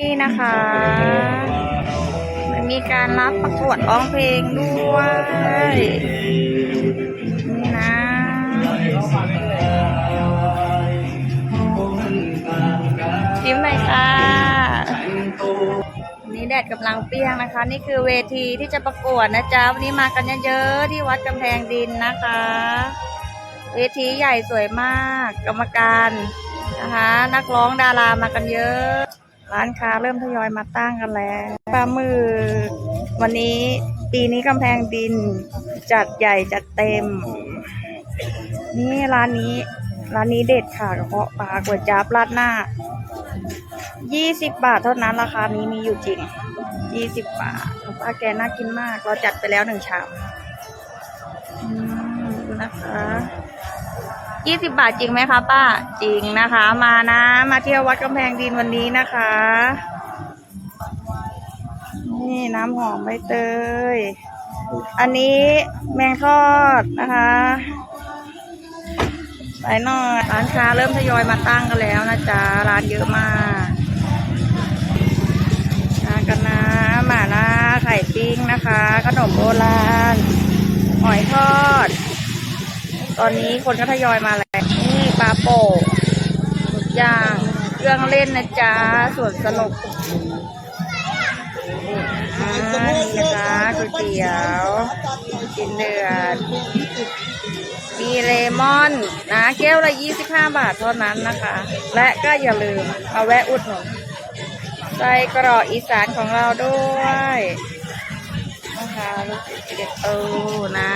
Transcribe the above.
นี่นะคะ มันมีการรับประกวดร้องเพลงด้วย นี่นะชิมหน่อยค่ะวันนี้แดดกำลังเปรี้ยงนะคะ นี่คือเวทีที่จะประกวดนะจ๊ะ วันนี้มากันเยอะๆที่วัดกำแพงดินนะคะ เวทีใหญ่สวยมาก กรรมการนะคะ นักร้องดารามากันเยอะ ร้านค้าเริ่มทยอยมาตั้งกันแล้วปลาหมึกวันนี้ปีนี้กำแพงดิน จัดใหญ่จัดเต็ม นี่ร้านนี้ ร้านนี้เด็ดค่ะกระเพาะปลาก๋วยจั๊บราดหน้ายี่สิบบาทเท่านั้นราคานี้มีอยู่จริงยี่สิบบาทป้าแกน่ากินมาก เราจัดไปแล้วหนึ่งชามอืมนะคะ ยี่สิบบาทจริงไหมคะป้า จริงนะคะ มานะ มาเที่ยววัดกำแพงดินวันนี้นะคะ นี่น้ำหอมใบเตย อันนี้แมงทอดนะคะไปหน่อยร้านค้าเริ่มทยอยมาตั้งกันแล้วนะจ๊ะ ร้านเยอะมากมากันนะหมาล่าไข่ปิ้งนะคะ ขนมโบราณ หอยทอด ตอนนี้คนก็ทยอยมาแล้วนี่ปลาโป่งทุกอย่างเครื่องเล่นนะจ๊ะส่วนสนุกอ่านี่นะคะก๋วยเตี๋ยวกินเดือดมีเลมอนนะแก้วละ25บาทเท่านั้นนะคะ และก็อย่าลืมมาแวะอุดหนุนไส้กรอกอีสานของเราด้วยนะคะลูกเด็กโตนะ